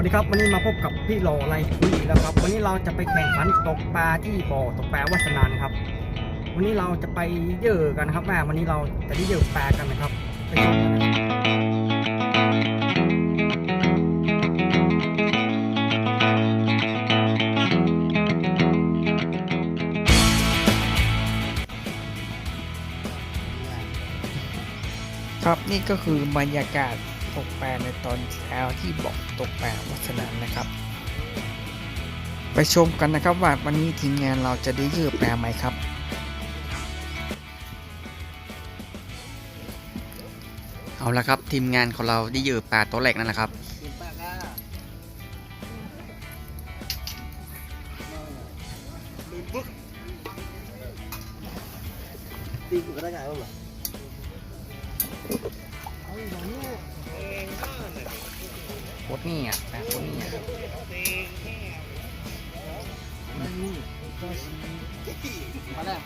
วัสดีครับ วันนี้มาพบกับพี่โลไรคุยแล้วครับ วันนี้เราจะไปแข่งขันตกปลาที่บ่อตกปลาวัฒนานครับ วันนี้เราจะไปเยอะกันนะครับแม่วันนี้เราจะได้เยอะปลากันนะครับไปชมกันนะครับครับนี่ก็คือบรรยากาศ ตกปลาในตอนเช้าที่บ่อตกปลาวัฒนานนะครับ ไปชมกันนะครับว่าวันนี้ทีมงานเราจะได้เยอะปลาไหมครับ เอาละครับทีมงานของเราได้เยอะปลาตัวแรกนั่นแหละครับตีกูก็ได้ไงวะเหรอ โคตรนี่อะปลาโคตรนี่อะมาแล้ว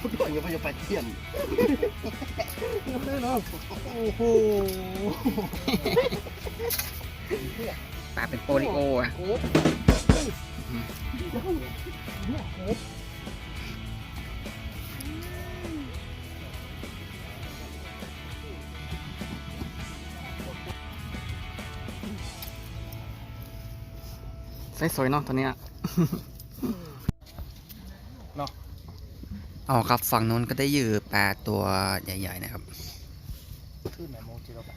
พูดก่อนอย่าไปอย่าไปเที่ยนโอ้โหปลาเป็นโปลิโออะ ใส่สวยเนาะตัวเนี้ยเนาะอ๋อครับฝั่งนู้นก็ได้ยือปลาตัวใหญ่ ๆ นะครับขึ้นไหนโมจิโรไป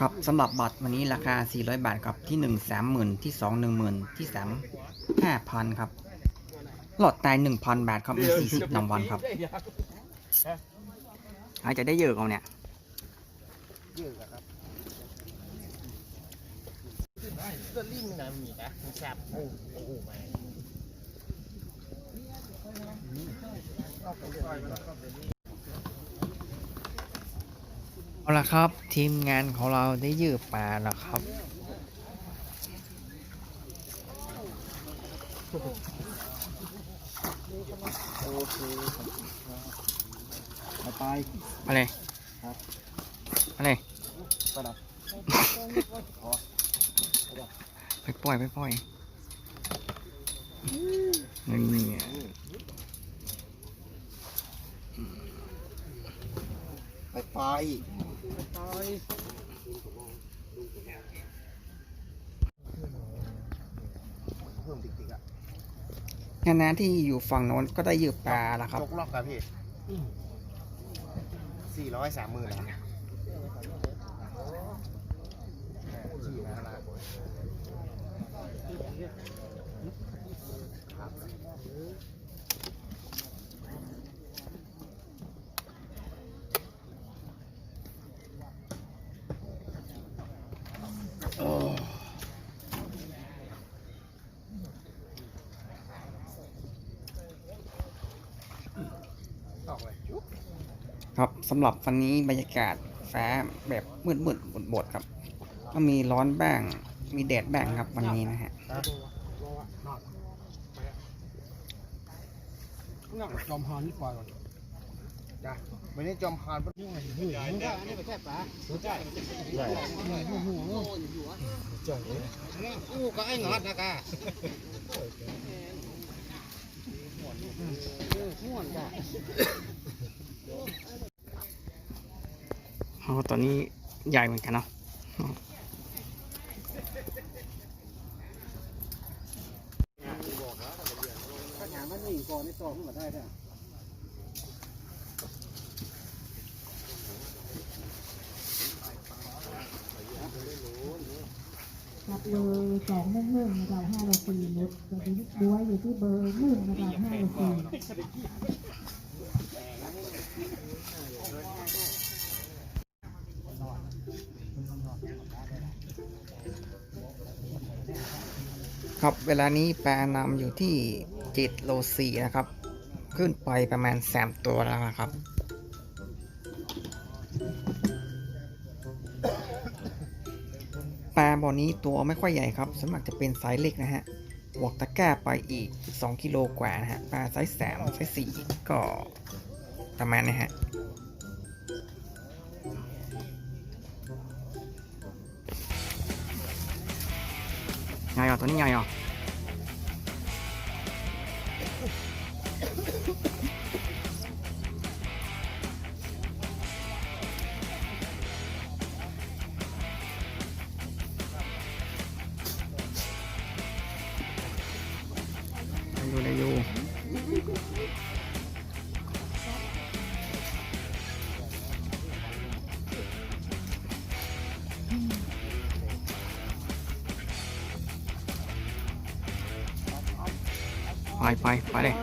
ครับสำหรับบัตรวันนี้ราคา 400 บาทครับที่ 1 30,000 ที่ 2 10,000 ที่ 3 5,000 ครับ หลอดตาย 1,000 บาทครับมี 40รางวัลครับอาจจะได้เยอะกว่าเนี่ยเยอะอะครับเลือดลิ้นนะมีนะมันแซ่บโอ้โอ้ไม่เอาล ละครับ ทีมงานของเราได้ยือปลาแล้วครับโอเคมาไปอะไรครับอะไรไปนะไปปล่อยไปปล่อยนี่ไปไปไปเพิ่มติ๊กๆอะ งานนั้นที่อยู่ฝั่งโน้นก็ได้ยือปลาแล้วครับยกล็อกครับพี่สี่ร้อยสามหมื่นนะสี่นะนะออกเลยจุ๊บ ครับสำหรับวันนี้บรรยากาศฟ้าแบบมืดมืดบดบดครับ ก็มีร้อนบ้าง มีแดดบ้างครับวันนี้นะฮะจอมพานนี่ปล่อยก่อนจ้ะวันนี้จอมพานเป็นยังไงหูใหญ่นี่เป็นแค่ปลาใหญ่ใหญ่หูหูใหญ่อู้ก็ไอ้งอดนะกาโอ้ตัวนี้ใหญ่เหมือนกันเนาะถ้าถามมันหนีก่อนนี่ต่อขึ้นมาได้เนี่ยครับเบอร์สองหนึ่งหนึ่งนะครับห้าร้อยสี่เมตรตัวนี้บัวอยู่ที่เบอร์หนึ่งนะครับห้าร้อยสี่ ครับเวลานี้แปลานำอยู่ที่เจ็ดโลสี่นะครับ ขึ้นไปประมาณสามตัวแล้วนะครับ ปลาบ่อนี้ตัวไม่ค่อยใหญ่ครับสมัครจะเป็นไซส์เล็กนะฮะบวกตะกร้าไปอีก 2 กิโลกว่านะฮะปลาไซส์สามไซส์สี่ก็ประมาณนะฮะ ตัวนี้ใหญ่เหรอ ไปไปไปเลย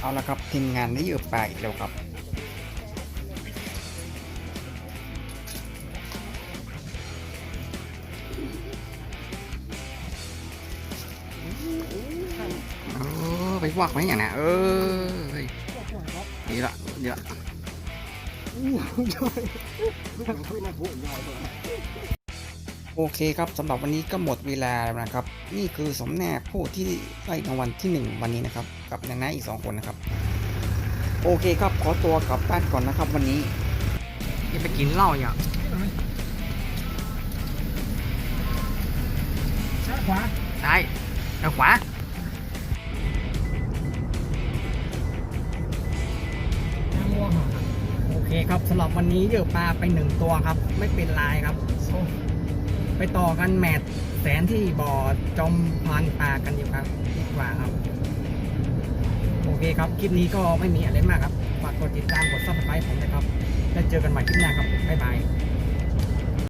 เอาละครับทีมงานได้เยอะไปแล้วครับเออไปวักไว้อย่างน่ะเออเฮ้ยดีละดีละ โอเคครับสำหรับวันนี้ก็หมดเวลาแล้วนะครับ นี่คือสมแน่ผู้ที่ได้รางวัลที่หนึ่งวันนี้นะครับ กับนางน้าอีกสองคนนะครับ โอเคครับขอตัวกลับบ้านก่อนนะครับ วันนี้อย่าไปกินเหล้าอย่าซ้ายขวาซ้ายแล้วขวางัวหาโอ เคครับสำหรับวันนี้เยอปลาไปหนึ่งตัวครับ ไม่เป็นลายครับ ไปต่อกันแมตช์แสนที่บ่อจอมพานปลากันอยู่ครับดีกว่าครับ โอเคครับ คลิปนี้ก็ไม่มีอะไรมากครับ ฝากกดติดตามกดซับสไครต์ผมนะครับ แล้วเจอกันใหม่คลิปหน้าครับ บ๊ายบาย